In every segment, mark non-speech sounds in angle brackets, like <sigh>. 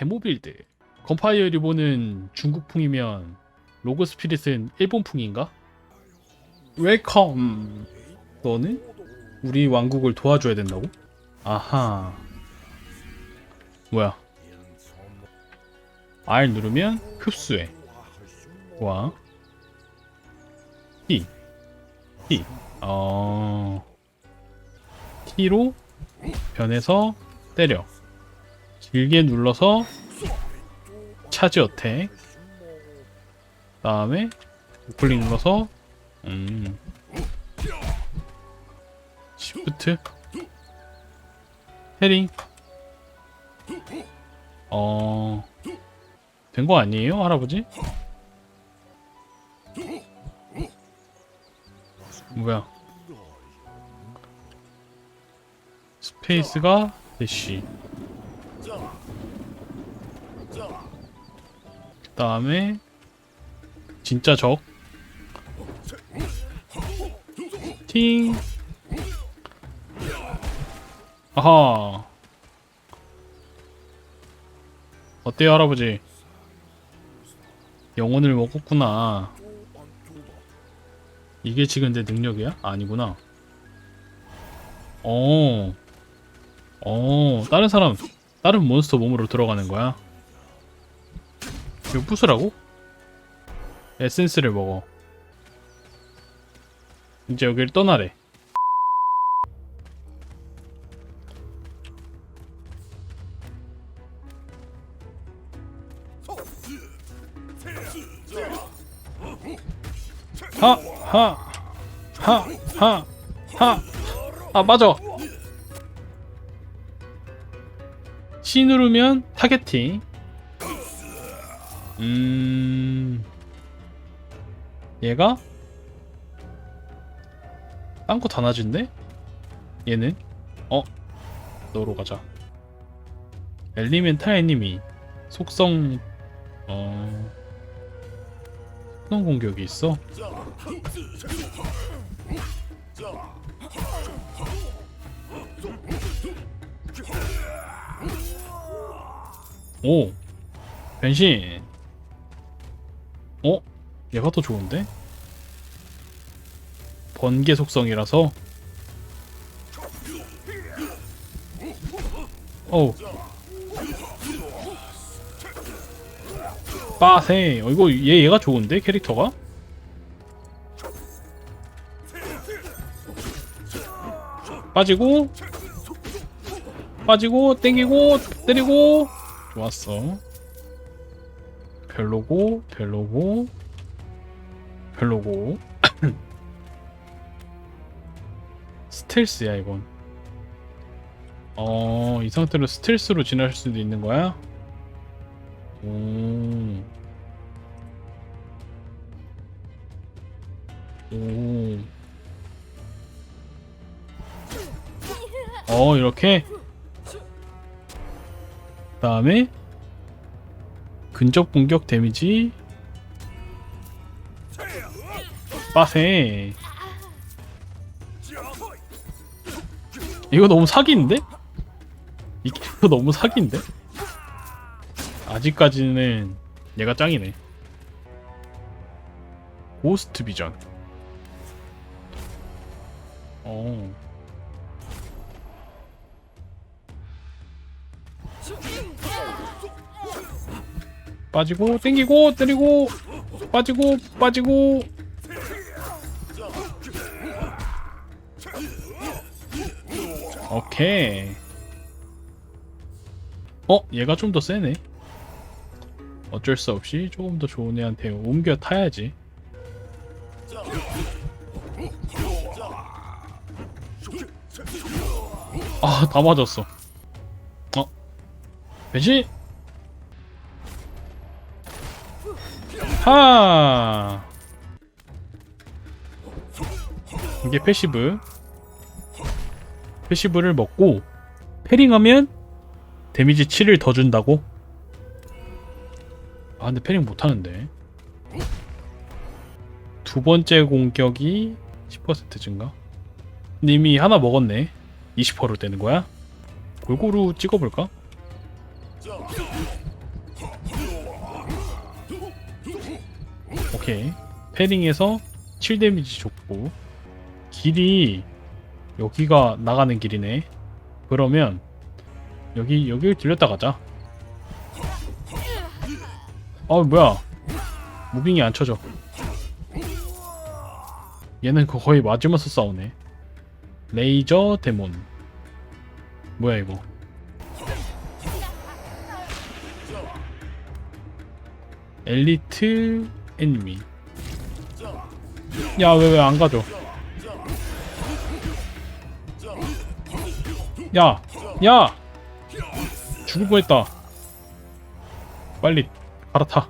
데모빌드. 건파이어 리본은 중국풍이면 로그 스피릿은 일본풍인가? 웰컴. 너는? 우리 왕국을 도와줘야 된다고? 아하. 뭐야? R 누르면 흡수해. 와. T. T. 어. T로 변해서 때려 길게 눌러서 차지 어택. 다음에 우클릭 눌러서 음. 시프트 헤링 어... 된 거 아니에요 할아버지? 뭐야? 스페이스가 대시 다음에 진짜 적. 팅. 아하. 어때요 할아버지? 영혼을 먹었구나. 이게 지금 내 능력이야? 아니구나. 어, 어, 다른 사람, 다른 몬스터 몸으로 들어가는 거야. 이거 부수라고? 에센스를 먹어. 이제 여기를 떠나래. 하, 하, 하, 하, 하. 아, 맞아. C 누르면 타겟팅. 음. 얘가 딴 거 다 낮은데? 얘는 어 너로 가자. 엘리멘탈 애니미 속성 어 속성 공격이 있어. 오 변신 어? 얘가 더 좋은데? 번개 속성이라서 어우 빠세 어 이거 얘 얘가 좋은데 캐릭터가? 빠지고 빠지고 땡기고 때리고 좋았어 별로고 별로고 별로고 <coughs> 스텔스야 이건 어, 이 상태로 스텔스로 지나실 수도 있는 거야? 오. 오. 어, 이렇게? 다음에 근접 공격 데미지? 빠세. 이거 너무 사기인데? <laughs> 이거 너무 사기인데? 아직까지는 얘가 짱이네. 고스트 비전. 어 빠지고 땡기고 때리고 빠지고 빠지고. 오케이. 어? 얘가 좀 더 세네. 어쩔 수 없이 조금 더 좋은 애한테 옮겨 타야지. 아 다 맞았어. 어? 변신 하 이게 패시브 패시브를 먹고 패링하면 데미지 7을 더 준다고? 아 근데 패링 못하는데 두 번째 공격이 10% 증가? 이미 하나 먹었네 20%로 되는 거야? 골고루 찍어볼까? 오케이. 패링에서 7 데미지 줬고 길이 여기가 나가는 길이네. 그러면 여기 여기 들렸다 가자. 어 뭐야? 무빙이 안 쳐져. 얘는 거- 거의 맞으면서 싸우네. 레이저 데몬. 뭐야 이거? 엘리트 애니미 야왜 왜 안 가져? 야! 야! 죽을 뻔했다. 빨리 갈아타.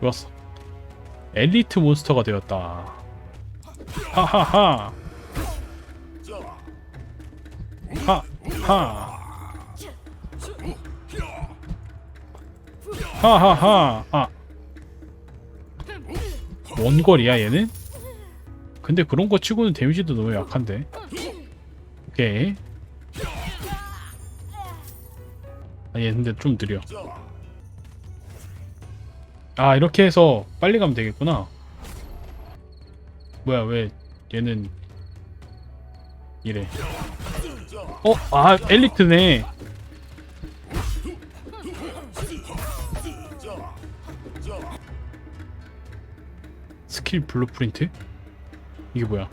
좋았어. 엘리트 몬스터가 되었다. 하하하. 하하. 하하하. 아 원거리야 얘는? 근데 그런 거 치고는 데미지도 너무 약한데. 오케이. 아얘 근데 좀 느려. 아 이렇게 해서 빨리 가면 되겠구나. 뭐야 왜 얘는 이래. 어? 아 엘리트네 스킬 블루프린트? 이게 뭐야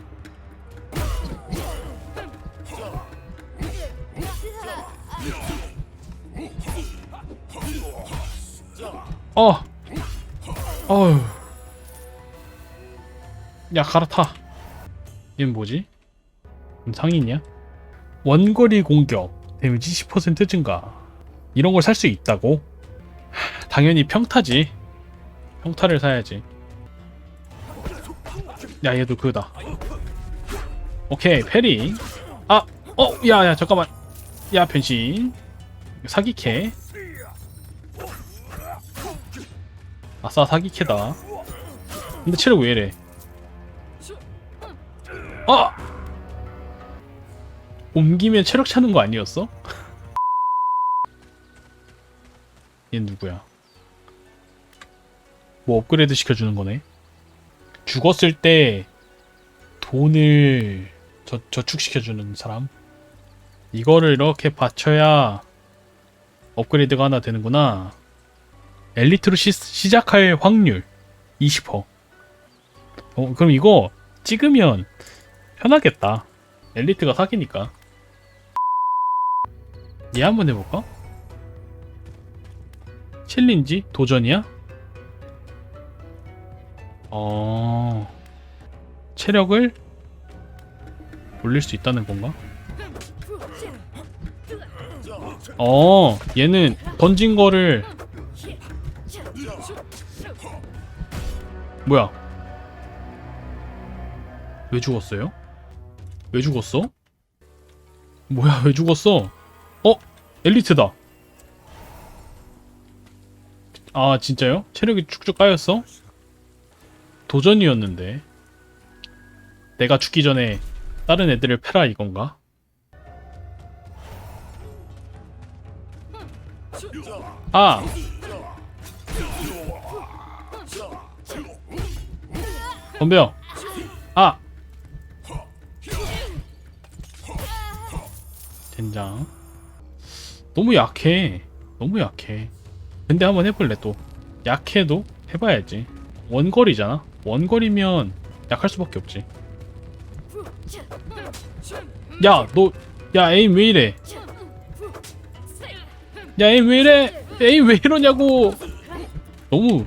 어! 어휴 야 갈아타 얘는 뭐지? 음, 상인이야? 원거리 공격 데미지 10% 증가 이런 걸 살 수 있다고? 하, <laughs> 당연히 평타지 평타를 사야지 야 얘도 그거다 오케이 페리 아! 어! 야야 잠깐만 야 변신 사기캐 아싸 사기캐다 근데 체력 왜 이래 아! 옮기면 체력 차는 거 아니었어? <laughs> 얘 누구야 뭐 업그레이드 시켜주는 거네 죽었을 때 돈을 저, 저축시켜주는 사람 이거를 이렇게 받쳐야 업그레이드가 하나 되는구나 엘리트로 시, 시작할 확률 20% 어, 그럼 이거 찍으면 편하겠다 엘리트가 사기니까 얘 한번 해볼까? 챌린지? 도전이야? 어... 체력을 올릴 수 있다는 건가? 어, 얘는 던진 거를 뭐야? 왜 죽었어요? 왜 죽었어? 뭐야, 왜 죽었어? 어? 엘리트다. 아, 진짜요? 체력이 쭉쭉 까였어? 도전이었는데. 내가 죽기 전에 다른 애들을 패라 이건가? 아! 덤벼! 아! 젠장. 너무 약해. 너무 약해. 근데 한번 해볼래 또. 약해도 해봐야지. 원거리잖아. 원거리면 약할 수밖에 없지. 야, 너, 야, 에임 왜 이래? 야, 에임 왜 이래? 에임 왜 이러냐고! 너무,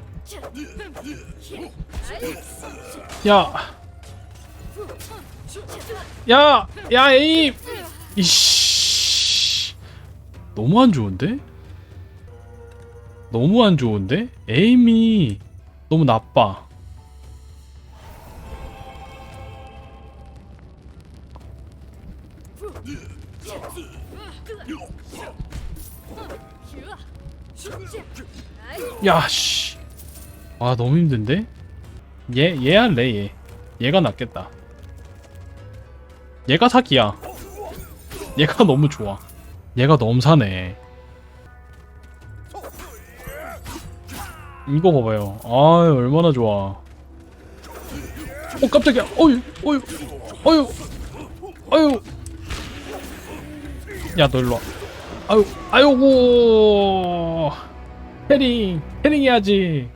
야, 야, 야, 에임! 이씨. 너무 안 좋은데? 너무 안 좋은데? 에임이 너무 나빠. 야, 씨. 아, 너무 힘든데? 얘, 얘 할래, 얘. 얘가 낫겠다. 얘가 사기야. 얘가 <laughs> 너무 좋아. 얘가 너무 사네. 이거 봐봐요. 아 얼마나 좋아. 어 깜짝이야. 어유 어유 어유 어유. 야너 일로 와. 아유 아유고. 헤링 헤링 해야지.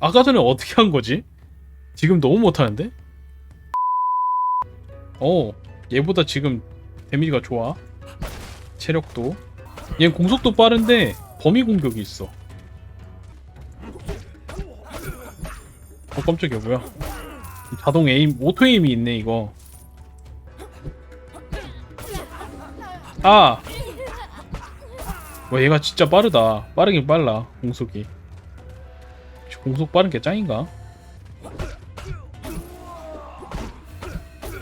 아까 전에 어떻게 한 거지? 지금 너무 못하는데? 어 얘보다 지금 데미지가 좋아. 체력도. 얘 공속도 빠른데 범위 공격이 있어. 어 깜짝이야 뭐야 자동 에임 오토 에임이 있네 이거 아! 와 얘가 진짜 빠르다 빠르긴 빨라 공속이 공속 빠른 게 짱인가?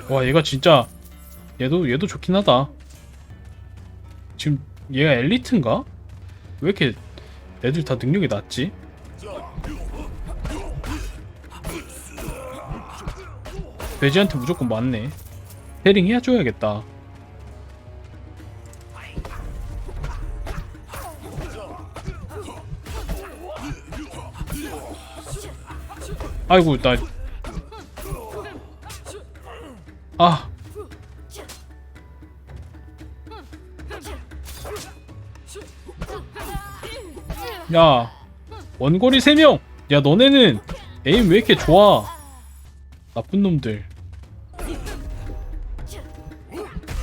와 얘가 진짜 얘도 얘도 좋긴 하다 지금 얘가 엘리트인가? 왜 이렇게 애들 다 능력이 낮지? 돼지한테 무조건 맞네. 헤링 해줘야겠다. 아이고 나. 아. 야 원거리 3명 야 너네는 에임 왜 이렇게 좋아 나쁜 놈들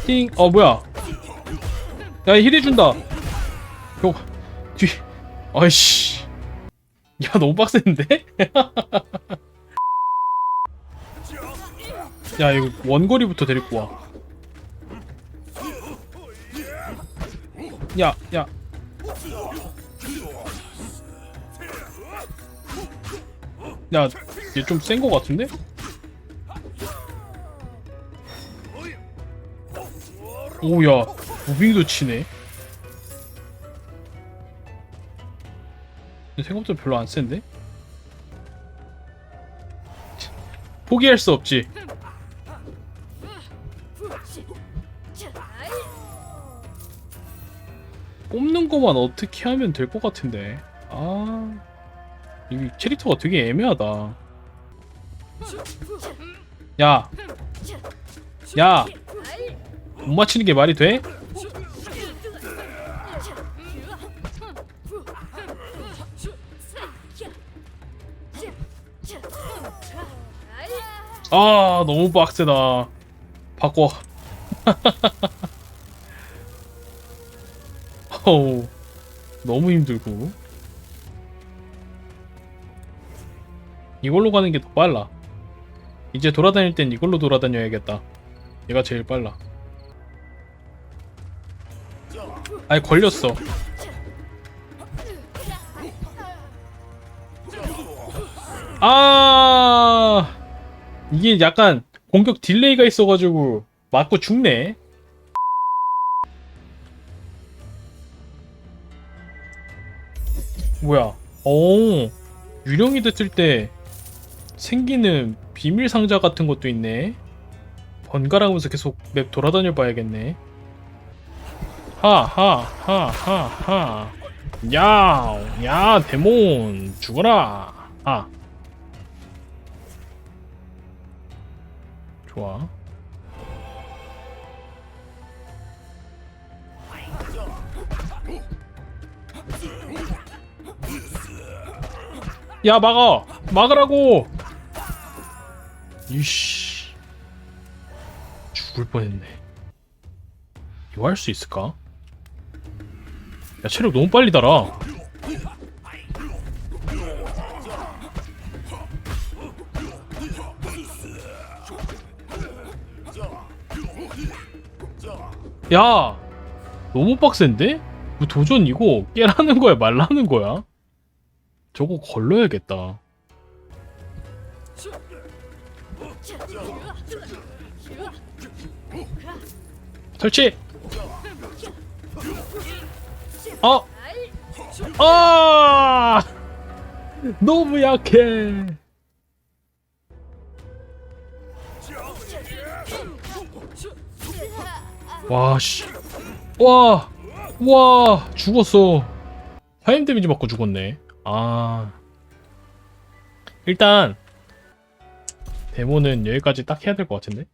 띵, 어 뭐야? 야 힐 해준다. 요 뒤, 아이씨. 야 너무 빡센데? <laughs> 야 이거 원거리부터 데리고 와. 야, 야. 야, 얘 좀 센 거 같은데? 오야 무빙도 치네 생각보다 별로 안 센데? 참, 포기할 수 없지 뽑는 거만 어떻게 하면 될 것 같은데 아... 이 캐릭터가 되게 애매하다 야! 야! 못 맞히는 게 말이 돼? 아 너무 빡세다 바꿔 <laughs> 어우 너무 힘들고. 이걸로 가는 게 더 빨라. 이제 돌아다닐 땐 이걸로 돌아다녀야겠다. 얘가 제일 빨라. 아니 걸렸어. 아! 이게 약간 공격 딜레이가 있어가지고 맞고 죽네. 뭐야? 오 유령이 됐을 때 생기는 비밀 상자 같은 것도 있네. 번갈아가면서 계속 맵 돌아다녀 봐야겠네. 하하하하하. 야, 야, 데몬 죽어라. 아, 좋아. 야, 막아, 막으라고. 이씨, 죽을 뻔했네. 이거 할 수 있을까? 야 체력 너무 빨리 달아 야 너무 빡센데? 뭐 도전 이거 깨라는 거야 말라는 거야? 저거 걸러야겠다 설치 어 아! 너무 약해. 와, 씨. 와, 와, 죽었어. 화염 데미지 맞고 죽었네. 아 일단 데모는 여기까지 딱 해야 될 것 같은데